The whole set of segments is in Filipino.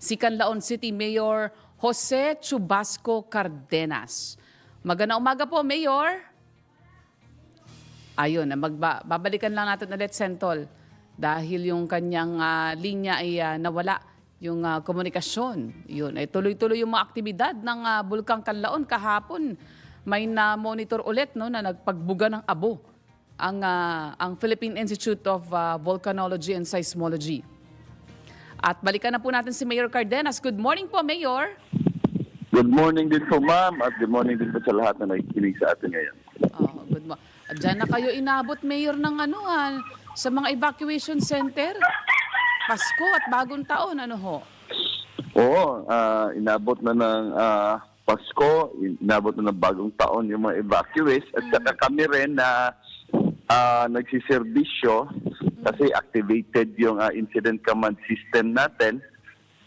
si Canlaon City Mayor Jose Chubasco Cardenas. Magandang umaga po, Mayor. Ayun, magba- babalikan lang natin ulit, Sentol, dahil yung kanyang ah, linya ay ah, nawala, yung ah, komunikasyon. Yun, ay tuloy-tuloy yung mga aktibidad ng ah, Bulkang Kanlaon kahapon. May na-monitor ulit no, na nagpagbuga ng abo ang, ah, ang Philippine Institute of ah, Volcanology and Seismology. At balikan na po natin si Mayor Cardenas. Good morning po, Mayor. Good morning din po ma'am at good morning din po sa lahat na nakikinig sa atin ngayon. Oh, good mo. At dyan na kayo inabot, Mayor, ng ano, ah, sa mga evacuation center. Pasko at bagong taon, ano ho? Oo, ah, inabot na ng ah, Pasko, inabot na ng bagong taon yung mga evacuees at saka kami rin na ah, nagsiservisyo kasi activated yung ah, incident command system natin.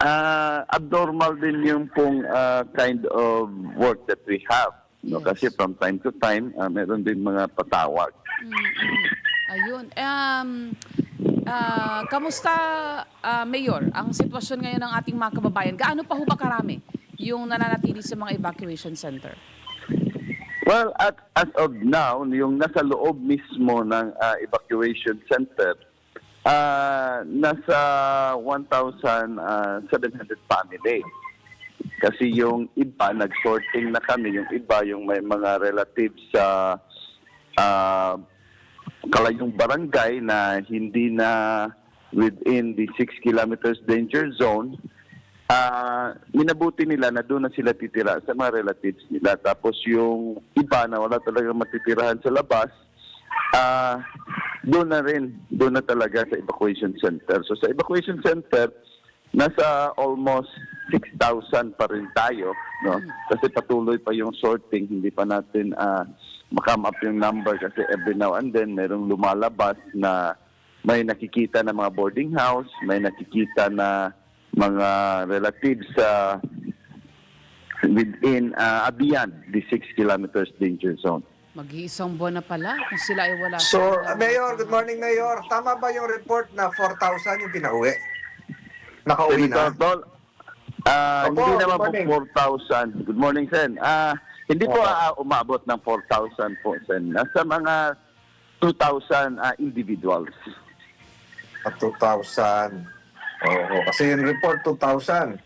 Ah, abnormal din yung pong ah, kind of work that we have. No? Yes. Kasi from time to time, ah, meron din mga patawag. Mm-mm. Ayun. Um, ah, kamusta, ah, Mayor, ang sitwasyon ngayon ng ating mga kababayan? Gaano pa ho ba karami yung nananatili sa mga evacuation center? Well, at as of now, yung nasa loob mismo ng ah, evacuation center, ah, nasa 1,700 family. Kasi yung iba, nag-sorting na kami. Yung iba, yung may mga relatives sa ah, kalayong barangay na hindi na within the 6 kilometers danger zone, ah minabuti nila na doon na sila titira sa mga relatives nila. Tapos yung iba na wala talaga matitirahan sa labas, ah doon na rin, doon na talaga sa evacuation center. So sa evacuation center, nasa almost 6,000 pa rin tayo, no? Kasi patuloy pa yung sorting, hindi pa natin ah makam up yung number kasi every now and then merong lumalabas na may nakikita na mga boarding house, may nakikita na mga relatives sa within uh, beyond the 6 kilometers danger zone. Mag-iisang buwan na pala kung sila ay wala. So, uh, Mayor, good morning, Mayor. Tama ba yung report na 4,000 yung pinauwi? Nakauwi na? Tol, ah, Opo, hindi good naman po morning. 4,000. Good morning, Sen. Ah, hindi po ah, umabot ng 4,000 po, Sen. Nasa mga 2,000 ah, individuals. At 2,000. Oo, kasi yung report 2,000.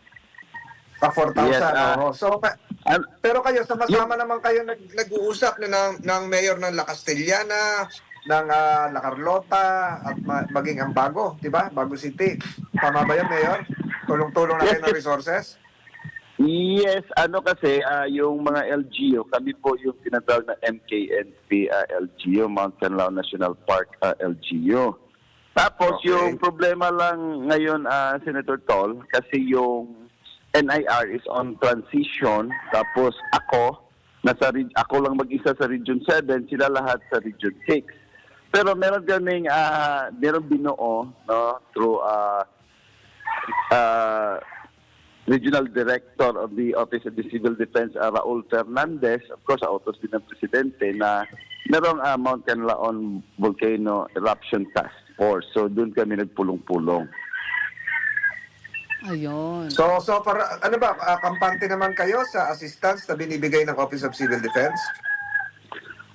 Ah, 4,000. Yes, ah. oo. So, pa- pero kayo, sama-sama naman kayo nag- nag-uusap na ng, ng Mayor ng La Castellana, ng ah, La Carlota, at ma- maging ang Bago, di ba? Bago City. Tama ba yan, Mayor? Tulong-tulong na kayo ng resources? Yes, ano kasi ah, yung mga LGU, kami po yung tinatawag na MKNP ah, LGU, Mount Canlaon National Park ah, LGU. Tapos Okay. yung problema lang ngayon, ah, Senator Tol, kasi yung NIR is on transition, tapos ako, nasa, ako lang mag-isa sa Region 7, sila lahat sa Region 6. Pero meron kaming, ah, meron binuo, no, through ah, ah, Regional Director of the Office of the Civil Defense, uh, Raul Fernandez, of course, autos din ng Presidente, na merong uh, Mount Canlaon Volcano Eruption Task Force. So, doon kami nagpulong-pulong. Ayun. So, so para, ano ba, ah, kampante naman kayo sa assistance na binibigay ng Office of Civil Defense?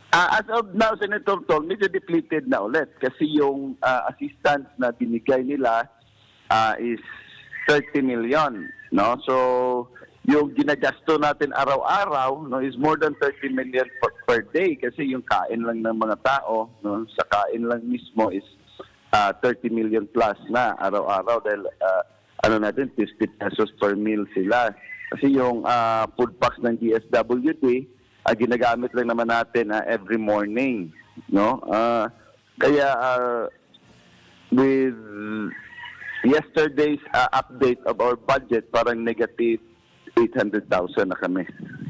Uh, as of now, Senator Tol, medyo depleted na ulit kasi yung uh, assistance na binigay nila uh, is 30 million. No? So, yung ginagasto natin araw-araw no, is more than 30 million per, per day kasi yung kain lang ng mga tao no, sa kain lang mismo is uh, 30 million plus na araw-araw dahil uh, ano natin 50 pesos per meal sila. Kasi yung uh, food packs ng DSWD ah, ginagamit lang naman natin ah, every morning, no? Ah, kaya ah, with yesterday's ah, update of our budget, parang negative 800,000 na kami.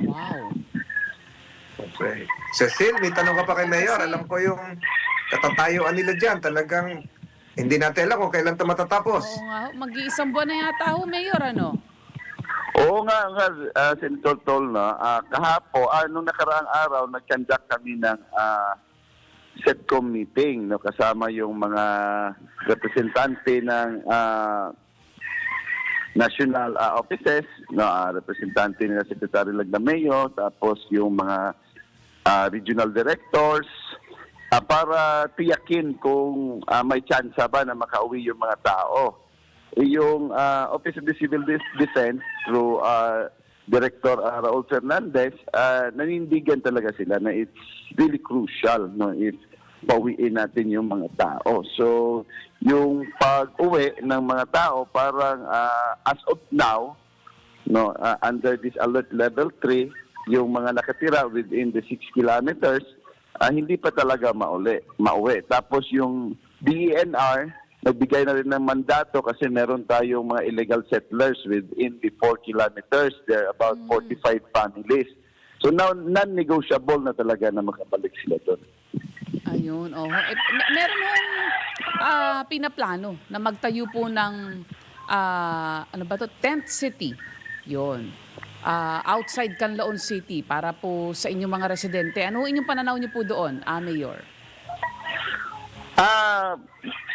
Wow. Okay. Cecil, may tanong ka pa kay Mayor. Alam ko yung katatayuan nila dyan. Talagang hindi natin alam kung kailan ito matatapos. Oo nga, mag-iisang buwan na yata ho, Mayor, ano? Oo nga, nga ah, Senator Tol, no? Ah, kahapo, ah, nung nakaraang araw, nag-conduct kami ng ah, SETCOM meeting, no? kasama yung mga representante ng ah, national ah, offices, no, ah, representante nila Secretary Lagdameo, tapos yung mga ah, regional directors, ah, para tiyakin kung ah, may tsansa ba na makauwi yung mga tao. Yung ah, Office of the Civil Defense through ah, Director ah, Raul Fernandez, ah, nanindigan talaga sila na it's really crucial no if pauwiin natin yung mga tao. So, yung pag-uwi ng mga tao parang ah, as of now, no ah, under this alert level 3 yung mga nakatira within the 6 kilometers ah, hindi pa talaga mauli mauwi tapos yung DENR nagbigay na rin ng mandato kasi meron tayong mga illegal settlers within the 4 kilometers there are about 45 families so now non-negotiable na talaga na makabalik sila doon Ayun, oh. Eh, me- meron hong ah, pinaplano na magtayo po ng ah, ano ba to? Tent City. 'Yon. Ah, outside Canlaon City para po sa inyong mga residente. Ano inyong pananaw niyo po doon, ah, Mayor? Ah,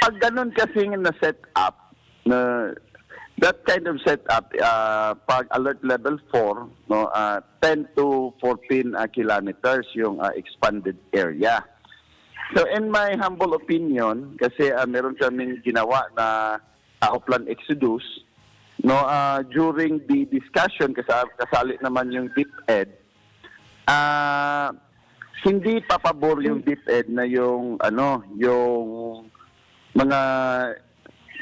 pag ganun kasi na set up na that kind of setup uh, pag alert level 4 no ah, 10 to 14 ah, kilometers yung ah, expanded area. So in my humble opinion kasi ah, meron kaming ginawa na uh, Oplan Exodus no ah, during the discussion kasali, kasali naman yung DepEd ah hindi papabor yung DepEd na yung ano yung mga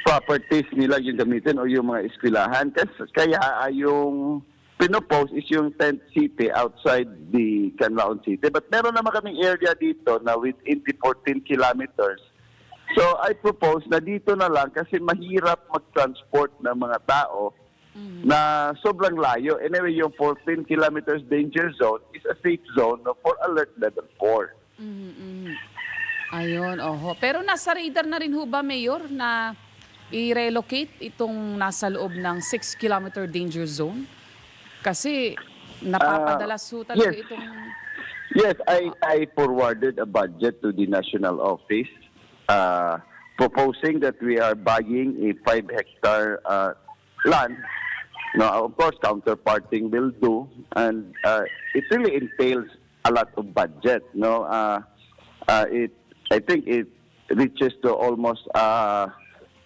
properties nila yung gamitin o yung mga eskwelahan. Kasi kaya ah, yung pinopose is yung tent city outside the Canlaon City. But meron naman kaming area dito na within the 14 kilometers so I propose na dito na lang kasi mahirap mag-transport ng mga tao na sobrang layo. Anyway, yung 14 kilometers danger zone is a safe zone for alert level 4. mm Ayun, oho. Pero nasa radar na rin ho ba, Mayor, na i-relocate itong nasa loob ng 6 kilometer danger zone? Kasi napapadalas ho talaga yes. itong... Yes, I I forwarded a budget to the national office uh, proposing that we are buying a 5 hectare uh, land. No, of course, counterparting will do, and uh, it really entails a lot of budget. No, uh, uh, it I think it reaches to almost uh,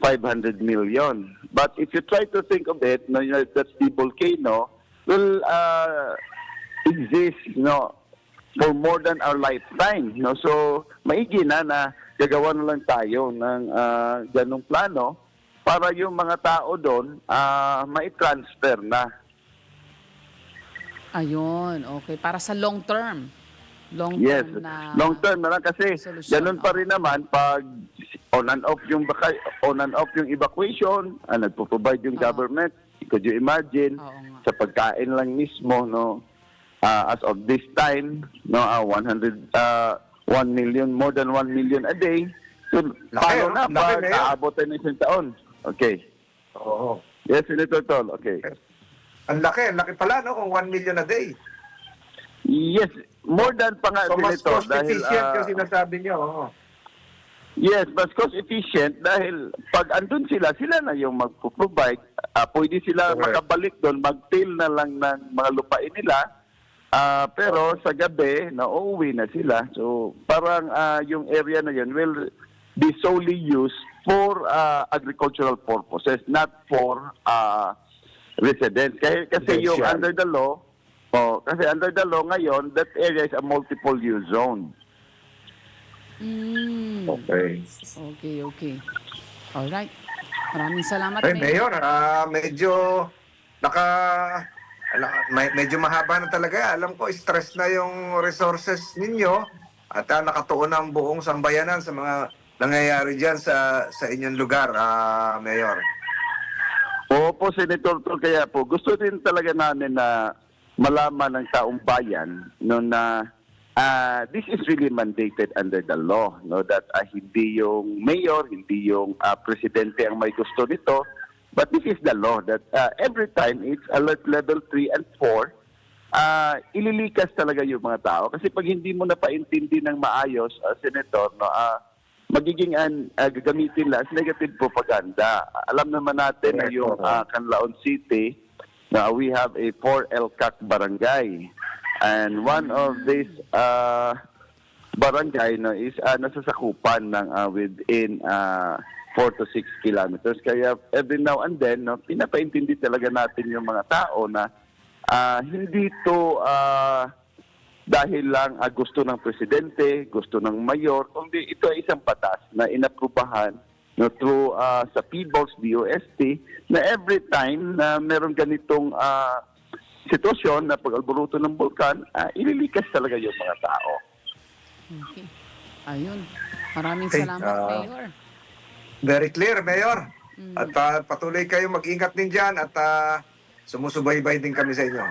500 million. But if you try to think of it, no, you know, that the volcano will uh, exist, no, for more than our lifetime. No? So, maigi na na gagawa na lang tayo ng ah, ganong plano para yung mga tao doon ah, mai-transfer na. Ayun, okay. Para sa long term. Long Yes, term na... long term na lang kasi solusyon, ganun pa rin naman pag on and off yung baka, on and off yung evacuation, ah, nagpo-provide yung Oo. government. Could you imagine nga. sa pagkain lang mismo no ah, as of this time no ah, 100 ah, 1 million more than 1 million a day. So paano oh. na aabot tayo ng isang taon? Okay. Oo. Yes, Senator Tol. Okay. Ang laki, ang laki pala, no? Kung 1 million a day. Yes, more than pa nga, So, mas Senator. cost efficient ah, yung sinasabi niyo. Oo. Yes, mas cost efficient dahil pag andun sila, sila na yung magpo-provide. Ah, pwede sila Correct. makabalik doon, mag-till na lang ng mga lupain nila. Ah, pero sa gabi, nauuwi na sila. So parang ah, yung area na yun will be solely used for ah, agricultural purposes, not for ah, residents. Kasi, kasi yung under the law, oh, kasi under the law ngayon, that area is a multiple use zone. Mm. Okay. Okay, okay. Alright. Maraming salamat, Ay, Mayor. Mayor, ah, medyo naka ala, may- medyo mahaba na talaga. Alam ko, stress na yung resources ninyo at ah, nakatuon ang buong sambayanan sa mga nangyayari dyan sa sa inyong lugar, ah, Mayor. Opo, Senator Tol, kaya po gusto din talaga namin na malaman ng taong bayan no na ah, this is really mandated under the law no that ah, hindi yung mayor, hindi yung ah, presidente ang may gusto nito but this is the law that ah, every time it's alert level 3 and 4 ah ililikas talaga yung mga tao kasi pag hindi mo napaintindi ng maayos ah, senator no ah magiging an, ah, gagamitin lang as negative propaganda. Alam naman natin na yung ah, Canlaon City, na we have a 4 LCAC barangay. And one of these uh, barangay no, is uh, nasasakupan ng uh, within uh, 4 to 6 kilometers. Kaya every now and then, no, pinapaintindi talaga natin yung mga tao na ah, hindi to ah, dahil lang ah, gusto ng presidente, gusto ng mayor, kundi ito ay isang batas na inaprubahan no, through ah, sa PBOS, DOST, na every time na meron ganitong ah, sitwasyon na pag-alburuto ng bulkan, ah, ililikas talaga yung mga tao. Okay. Ayun. Maraming Okay, salamat, ah, Mayor. Very clear, Mayor. Mm. At ah, patuloy kayo mag-ingat din dyan at ah, sumusubaybay din kami sa inyo.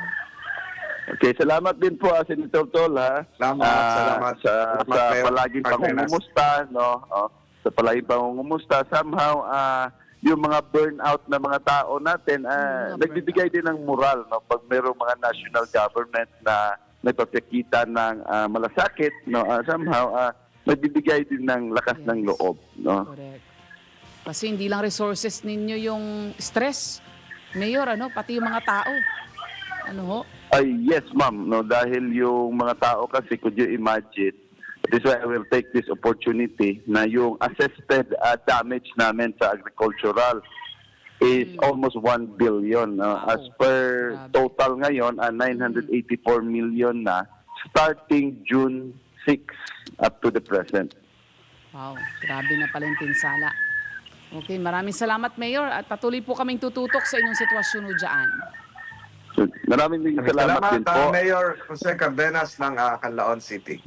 Okay, salamat din po, ah, Senator Tol, ha? Salamat, Ah, salamat. Sa, Salamat, sa palaging pangungumusta, no? Oh, sa palaging pangungumusta, somehow, ah, yung mga burnout na mga tao natin, ah, Mga nagbibigay din ng moral, no? Pag mayroong mga national government na nagpapakita ng ah, malasakit, no? Ah, somehow, ah, nagbibigay din ng lakas Yes. ng loob, no? Correct. Kasi hindi lang resources ninyo yung stress. Mayor, ano, pati yung mga tao. Ano ho? Ay, yes, ma'am. No, dahil yung mga tao kasi, could you imagine, that is why I will take this opportunity na yung assisted uh, damage namin sa agricultural is almost 1 billion. no? Wow. As per Grabe. total ngayon, uh, 984 million na starting June 6 up to the present. Wow, grabe na pala yung pinsala. Okay, maraming salamat, Mayor. At patuloy po kaming tututok sa inyong sitwasyon ho dyan. Maraming salamat, Salamat, din po. ah, Mayor Jose Cardenas ng ah, Canlaon City.